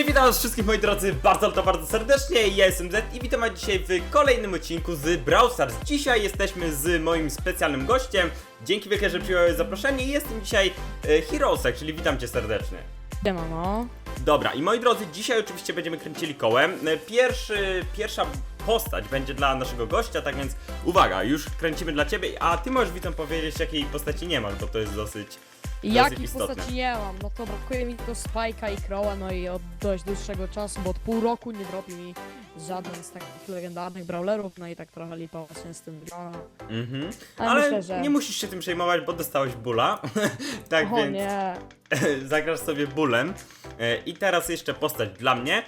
Cześć, witam was wszystkich moi drodzy bardzo, to bardzo serdecznie, ja jestem Z i witam was dzisiaj w kolejnym odcinku z Brawl Stars. Dzisiaj jesteśmy z moim specjalnym gościem, dzięki wielkie, że przyjąłeś zaproszenie i jestem dzisiaj e, Heroesek, czyli witam cię serdecznie. Siema, no. Dobra, i moi drodzy, dzisiaj oczywiście będziemy kręcili kołem. E, Pierwszy, pierwsza postać będzie dla naszego gościa, tak więc uwaga, już kręcimy dla ciebie, a ty możesz widzom powiedzieć jakiej postaci nie masz, bo to jest dosyć... Jakich istotne. postaci nie mam? No to brakuje mi tylko Spike'a i Crowa, no i od dość dłuższego czasu, bo od pół roku nie dropi mi żaden z takich legendarnych brawlerów, no i tak trochę lipa właśnie z tym wygląda. Mhm. Ale Ale myślę, że- nie musisz się tym przejmować, bo dostałeś bóla. tak o więc nie. zagrasz sobie bólem. E, I teraz jeszcze postać dla mnie.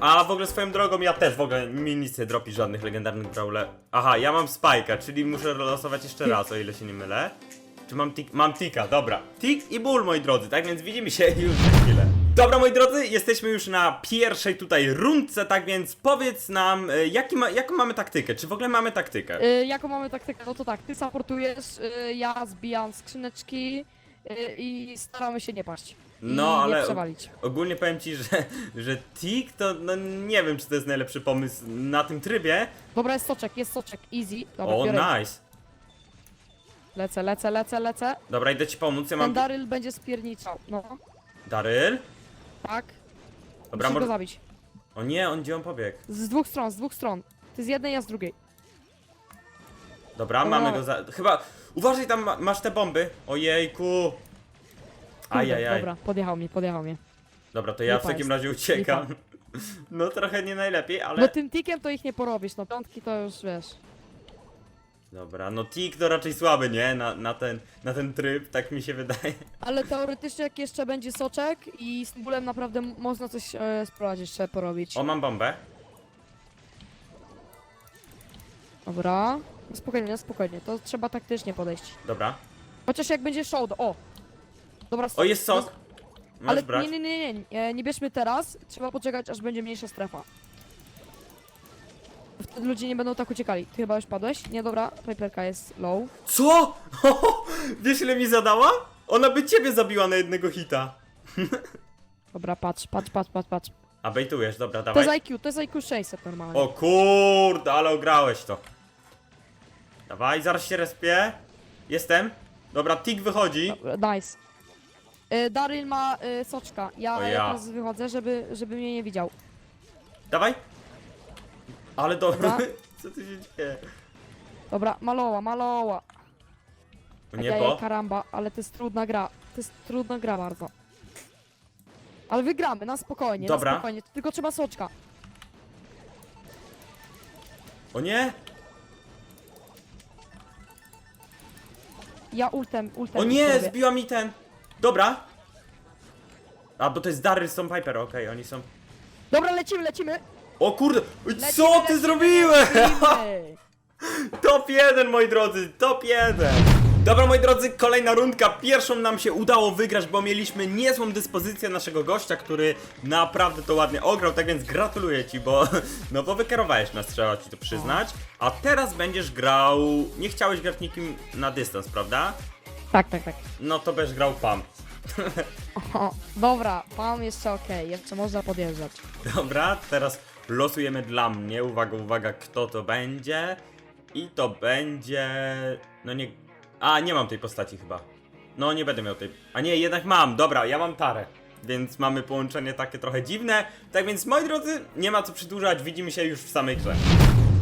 A w ogóle swoją drogą ja też w ogóle mi nic nie dropi żadnych legendarnych brawler. Aha, ja mam Spike'a, czyli muszę losować jeszcze raz, o ile się nie mylę. Czy mam tik? Mam tika, dobra. Tik i ból, moi drodzy, tak więc widzimy się już za chwilę. Dobra, moi drodzy, jesteśmy już na pierwszej tutaj rundce, tak więc powiedz nam, e, jaki ma, jaką mamy taktykę? Czy w ogóle mamy taktykę? Y, jaką mamy taktykę? No to tak, ty supportujesz, y, ja zbijam skrzyneczki y, i staramy się nie paść. I No, nie ale przewalić. ogólnie powiem ci, że, że tik to no nie wiem, czy to jest najlepszy pomysł na tym trybie. Dobra, jest soczek, jest soczek, easy. Dobra, O, biorę. nice. Lecę, lecę, lecę, lecę. Dobra, idę ci pomóc, ja Ten mam... Daryl będzie spierniczał, no. Daryl? Tak. Dobra, Musisz go może... zabić. O nie, on gdzie on pobiegł? Z dwóch stron, z dwóch stron. Ty z jednej, ja z drugiej. Dobra, mamy go za... Chyba... Uważaj, tam ma- masz te bomby. Ojejku. Kurde, Ajajaj. Dobra, podjechał mnie, podjechał mnie. Dobra, to ja w takim jest. razie uciekam. No trochę nie najlepiej, ale... No tym tikiem to ich nie porobisz, no piątki to już wiesz. Dobra, no tik to raczej słaby, nie? Na, na, ten, na ten tryb, tak mi się wydaje. Ale teoretycznie jak jeszcze będzie soczek i z bólem naprawdę można coś e, spróbować jeszcze porobić. O, mam bombę. Dobra. No Spokojnie, no spokojnie, to trzeba taktycznie podejść. Dobra. Chociaż jak będzie show, o! Dobra, O, jest sok. No, ale Możesz brać? nie, nie, nie, nie, nie, nie bierzmy teraz, trzeba poczekać aż będzie mniejsza strefa. Ludzie nie będą tak uciekali. Ty chyba już padłeś? Nie, dobra, Piperka jest low. Co? Wiesz ile mi zadała? Ona by ciebie zabiła na jednego hita. Dobra, patrz, patrz, patrz, patrz, patrz. A bejtujesz, dobra, To dawaj. jest IQ, to jest IQ 600 normalnie. O kurde, ale ograłeś to. Dawaj, zaraz się respię. Jestem. Dobra, tik wychodzi. Dobra, Nice. Y, Daryl ma y, soczka. Ja, O ja ja. teraz wychodzę, żeby, żeby mnie nie widział. Dawaj. Ale dobra. Dobra. Co tu się dzieje? Dobra, maloła, maloła. O Ja, niebo. karamba, ale to jest trudna gra. To jest trudna gra bardzo. Ale wygramy, na spokojnie, Dobra. na spokojnie. Tylko trzeba soczka. O nie. Ja ultem, ultem. O nie, zrobię. zbiła mi ten. Dobra. A, bo to jest Daryl z tą Piper, okej, oni są... Dobra, lecimy, lecimy. O kurde, co ty zrobiłeś? Top 1, moi drodzy, top 1! Dobra, moi drodzy, kolejna rundka. Pierwszą nam się udało wygrać, bo mieliśmy niezłą dyspozycję naszego gościa, który naprawdę to ładnie ograł, tak więc gratuluję ci, bo no bo wykierowałeś nas, trzeba ci to przyznać. A teraz będziesz grał... Nie chciałeś grać nikim na dystans, prawda? Tak, tak, tak. No to będziesz grał Pam. O, dobra, mam jeszcze okej, jeszcze można podjeżdżać. Dobra, teraz losujemy dla mnie. Uwaga, uwaga, kto to będzie. I to będzie. No nie. A, nie mam tej postaci chyba. No, nie będę miał tej. A nie, jednak mam. Dobra, ja mam tarę. Więc mamy połączenie takie trochę dziwne. Tak więc, moi drodzy, nie ma co przedłużać. Widzimy się już w samej grze.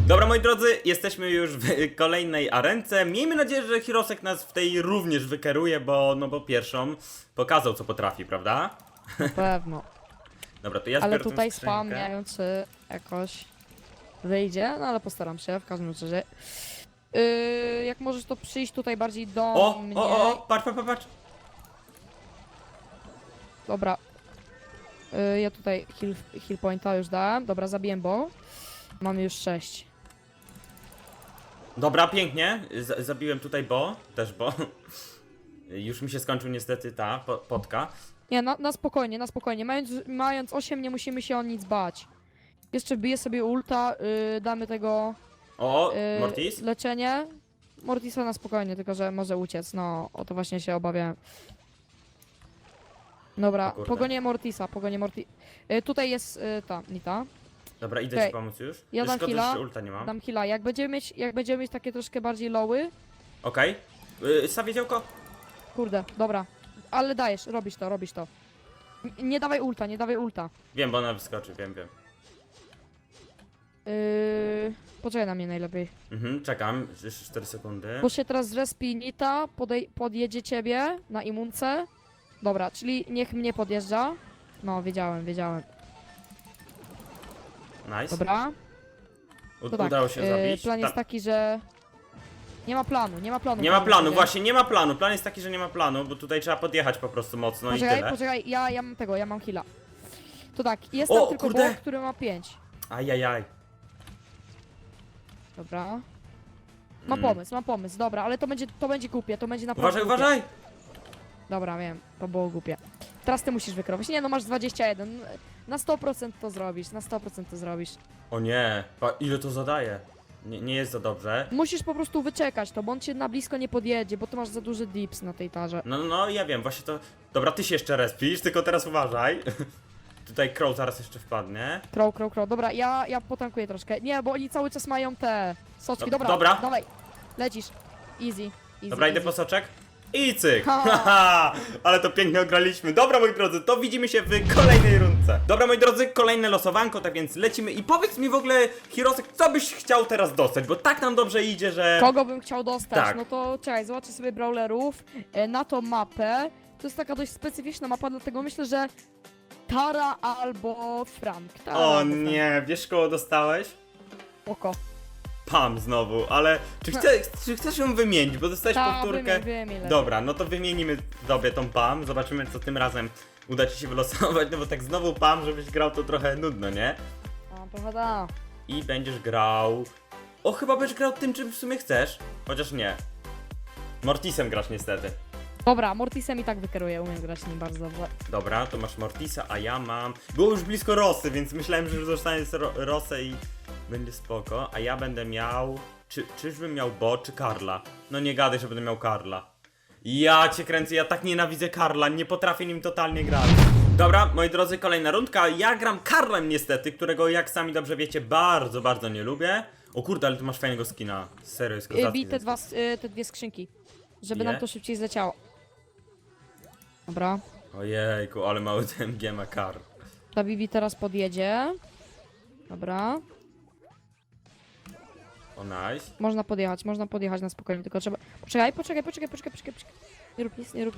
Dobra, moi drodzy, jesteśmy już w kolejnej arence. Miejmy nadzieję, że Hirosek nas w tej również wykeruje, bo no bo pierwszą pokazał co potrafi, prawda? Na pewno. Dobra, to ja ale zbiorę tą tutaj skrzynkę. spam, nie wiem czy jakoś wyjdzie, no ale postaram się w każdym razie. Yy, jak możesz to przyjść tutaj bardziej do O, mnie. o, o, o, patrz, patrz, patrz. Dobra. Yy, ja tutaj heal, heal pointa już dałem. Dobra, zabiłem bo. Mamy już 6. Dobra, pięknie. Z zabiłem tutaj Bo, też Bo. Już mi się skończył niestety ta po potka. Nie, na, na spokojnie, na spokojnie. Mając, mając 8 nie musimy się o nic bać. Jeszcze wbiję sobie ulta, yy, damy tego O, yy, Mortis. leczenie. Mortisa na spokojnie, tylko że może uciec. No, o to właśnie się obawiałem. Dobra, kurde. pogonię Mortisa, pogonię Morti... Y, tutaj jest y, ta, Nita. Dobra, idę Okej. ci pomóc już. Ja dam Szkoda, heala. że ulta nie mam. Dam heala. Jak będziemy mieć, jak będziemy mieć takie troszkę bardziej lowy, Okej. Okay. Stawię działko? Kurde, dobra. Ale dajesz, robisz to, robisz to. N- Nie dawaj ulta, nie dawaj ulta. Wiem, bo ona wyskoczy, wiem, wiem. Yy, poczekaj na mnie najlepiej. Mhm, czekam. Jeszcze 4 sekundy. Bo się teraz zrespi Nita, podej- podjedzie ciebie na imunce. Dobra, czyli niech mnie podjeżdża. No, wiedziałem, wiedziałem. Nice. Dobra. U- To tak, Udało się yy, zabić. plan jest Ta- taki, że... Nie ma planu, nie ma planu. Nie ma planu, nie? właśnie, nie ma planu. Plan jest taki, że nie ma planu, bo tutaj trzeba podjechać po prostu mocno i poczekaj, tyle. poczekaj, ja, ja mam tego, ja mam heala. To tak, jest tam O, tylko kurde! Który ma 5. Ajajaj. Dobra. Mam Mm. pomysł, mam pomysł, dobra, ale to będzie, to będzie głupie, to będzie Uważaj, naprawdę głupie. uważaj! Dobra, wiem, to było głupie. Teraz ty musisz wykrować. Nie no, masz 21. Na 100% to zrobisz, na 100% to zrobisz. O nie, pa, ile to zadaje? Nie, nie jest za dobrze. Musisz po prostu wyczekać to, bo on cię na blisko nie podjedzie, bo ty masz za duży dips na tej tarze. No, no, no, ja wiem, właśnie to... Dobra, ty się jeszcze respisz, tylko teraz uważaj. tutaj Crow zaraz jeszcze wpadnie. Crow, crow, crow. Dobra, ja, ja potankuję troszkę. Nie, bo oni cały czas mają te soczki. Do- Dobra, dobra. dawaj. Lecisz. Easy. easy Dobra, idę easy. po soczek. I cyk! Ha. Haha, ale to pięknie ograliśmy. Dobra, moi drodzy, to widzimy się w kolejnej rundce. Dobra, moi drodzy, kolejne losowanko, tak więc lecimy. I powiedz mi w ogóle, Hirosek, co byś chciał teraz dostać, bo tak nam dobrze idzie, że... Kogo bym chciał dostać? Tak. No to czekaj, zobaczę sobie brawlerów e, na tą mapę. To jest taka dość specyficzna mapa, dlatego myślę, że Tara albo Frank. Tara O albo Frank. nie, wiesz kogo dostałeś? Oko. Pam znowu, ale czy, chce, czy chcesz ją wymienić, bo dostałeś Ta, powtórkę? wymień, wymień. Dobra, no to wymienimy sobie tą Pam, zobaczymy co tym razem uda ci się wylosować, no bo tak znowu Pam, żebyś grał to trochę nudno, nie? A, trochę da. I będziesz grał... O, chyba będziesz grał tym, czym w sumie chcesz, chociaż nie. Mortisem grasz niestety. Dobra, Mortisem i tak wykieruję, umiem grać nim bardzo dobrze. Dobra, to masz Mortisa, a ja mam... Było już blisko Rosy, więc myślałem, że już zostanie Rosę i będzie spoko. A ja będę miał... Czy, czyżbym miał Bo czy Karla? No nie gadaj, że będę miał Karla. Ja cię kręcę, ja tak nienawidzę Karla, nie potrafię nim totalnie grać. Dobra, moi drodzy, kolejna rundka. Ja gram Karlem niestety, którego jak sami dobrze wiecie, bardzo, bardzo nie lubię. O kurde, ale tu masz fajnego skina. Serio, jest Y, kozacki Bij te, dwa, y, te dwie skrzynki, żeby Ile? nam to szybciej zleciało. Dobra. Ojejku, ale mały TMG ma Karl. Ta Bibi teraz podjedzie. Dobra. O, nice. Można podjechać, można podjechać na spokojnie, tylko trzeba... Poczekaj, poczekaj, poczekaj, poczekaj, poczekaj, poczekaj. Nie rób nic, nie rób...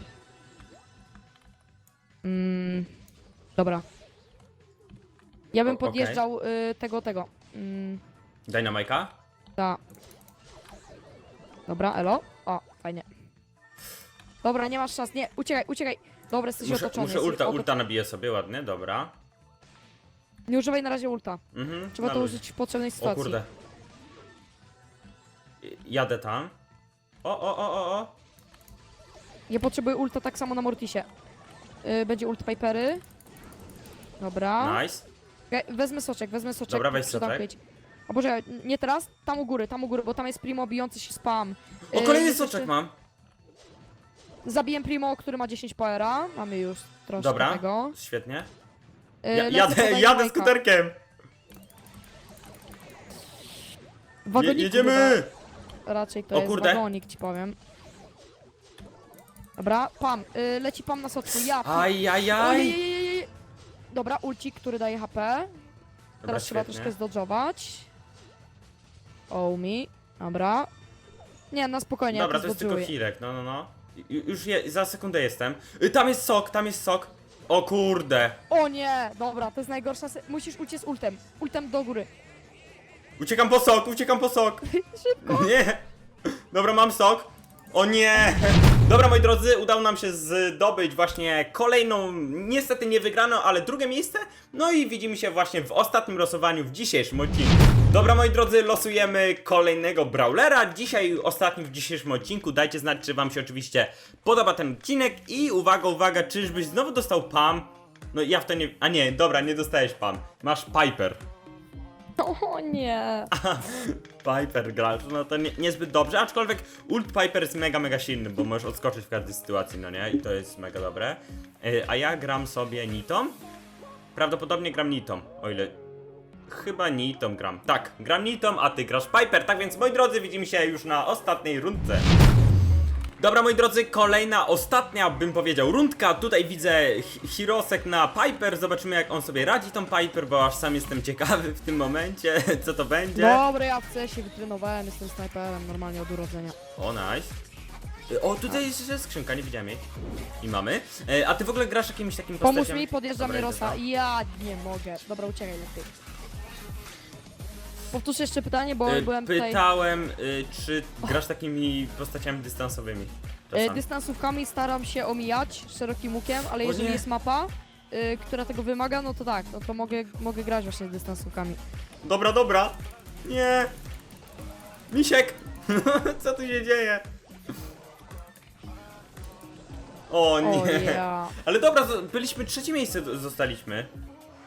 Mm, dobra. Ja bym O- okej. podjeżdżał y, tego, tego. Mm, Dynamika? ta. Dobra, elo. O, fajnie. Dobra, nie masz szans, nie, uciekaj, uciekaj. Dobra, jesteś Muszę, otoczony. muszę jesteś ulta, oto- ulta nabiję sobie ładnie, dobra. Nie używaj na razie ulta. Mhm, Trzeba na to luzie. użyć w potrzebnej O sytuacji. kurde. Jadę tam. O, o, o, o, o. Ja potrzebuję ulta tak samo na Mortisie. Y, będzie ult Pipery. Dobra. Nice. Okej, Wezmę soczek, wezmę soczek. Dobra, weź soczek. pięć. A boże, nie teraz? Tam u góry, tam u góry, bo tam jest Primo bijący się spam. O, Y, kolejny jest soczek mam. Zabiłem Primo, który ma 10 powera. Mamy już troszkę Dobra, tego. świetnie. Y, Ja, lecę jadę, jadę skuterkiem. Je, jedziemy! Raczej to O jest kurde. wagonik, ci powiem. Dobra, Pam, y, leci Pam na soczku. Ja. Ajajaj. Ojej. Dobra, ulcik, który daje HP. Dobra, Teraz trzeba świetnie. troszkę zdodżować. Oh mi. Dobra. Nie, na spokojnie, Dobra, ja to to jest tylko zdodżuję. Hirek, no, no, no. Ju- Już je, za sekundę jestem. Y, Tam jest sok, tam jest sok. O kurde. O nie! Dobra, to jest najgorsza se- Musisz uciec ultem. Ultem do góry. Uciekam po sok, uciekam po sok. Szybko. Nie! Dobra, mam sok. O nie! Dobra, moi drodzy, udało nam się zdobyć właśnie kolejną, niestety nie wygraną, ale drugie miejsce. No i widzimy się właśnie w ostatnim losowaniu w dzisiejszym odcinku. Dobra, moi drodzy, losujemy kolejnego Brawlera. Dzisiaj ostatni w dzisiejszym odcinku. Dajcie znać, czy wam się oczywiście podoba ten odcinek. I uwaga, uwaga, czyżbyś znowu dostał Pam? No ja w to nie... A nie, dobra, nie dostałeś Pam. Masz Piper. O nie. Piper grasz, no to nie, niezbyt dobrze, aczkolwiek ult Piper jest mega, mega silny, bo możesz odskoczyć w każdej sytuacji, no nie? I to jest mega dobre. Y, A ja gram sobie Nitą. Prawdopodobnie gram Nitą, o ile... Chyba Nitą gram. Tak, gram Nitą, a ty grasz Piper. Tak więc, moi drodzy, widzimy się już na ostatniej rundce. Dobra, moi drodzy, kolejna, ostatnia, bym powiedział, rundka. Tutaj widzę Hi- Hirosek na Piper. Zobaczymy, jak on sobie radzi tą Piper, bo aż sam jestem ciekawy w tym momencie, co to będzie. Dobra, ja w CS się wytrenowałem, jestem snajperem normalnie od urodzenia. O, nice. O, tutaj jest jeszcze skrzynka, nie widziałem jej. I mamy. E, A ty w ogóle grasz jakimiś takimi Pomóż postaciami? mi, podjeżdża Dobra, mnie idę Rosa. tam. Ja nie mogę. Dobra, uciekaj lepiej. Powtórz jeszcze pytanie, bo Y, byłem tutaj... Pytałem, y, czy grasz takimi postaciami dystansowymi? E, Czasami. dystansówkami staram się omijać szerokim łukiem, ale O jeżeli nie. jest mapa, y, która tego wymaga, no to tak, no to mogę, mogę grać właśnie dystansówkami. Dobra, dobra. Nie. Misiek. Co tu się dzieje? O O nie. ja. Ale dobra, zo- byliśmy trzecie miejsce do- zostaliśmy.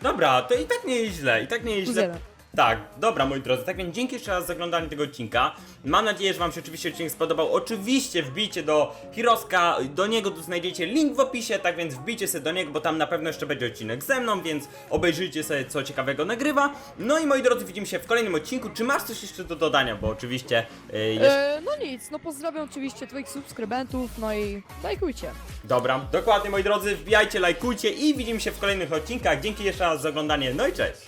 Dobra, to i tak nie jest źle, i tak nie jest źle. jeden. Tak, dobra moi drodzy, tak więc dzięki jeszcze raz za oglądanie tego odcinka. Mam nadzieję, że wam się oczywiście odcinek spodobał. Oczywiście wbijcie do Hiroska, do niego tu znajdziecie link w opisie, tak więc wbijcie sobie do niego, bo tam na pewno jeszcze będzie odcinek ze mną, więc obejrzyjcie sobie co ciekawego nagrywa. No i moi drodzy, widzimy się w kolejnym odcinku. Czy masz coś jeszcze do dodania, bo oczywiście yy. E, no nic, no pozdrawiam oczywiście twoich subskrybentów, no i lajkujcie. Dobra, dokładnie moi drodzy, wbijajcie, lajkujcie i widzimy się w kolejnych odcinkach. Dzięki jeszcze raz za oglądanie, no i cześć!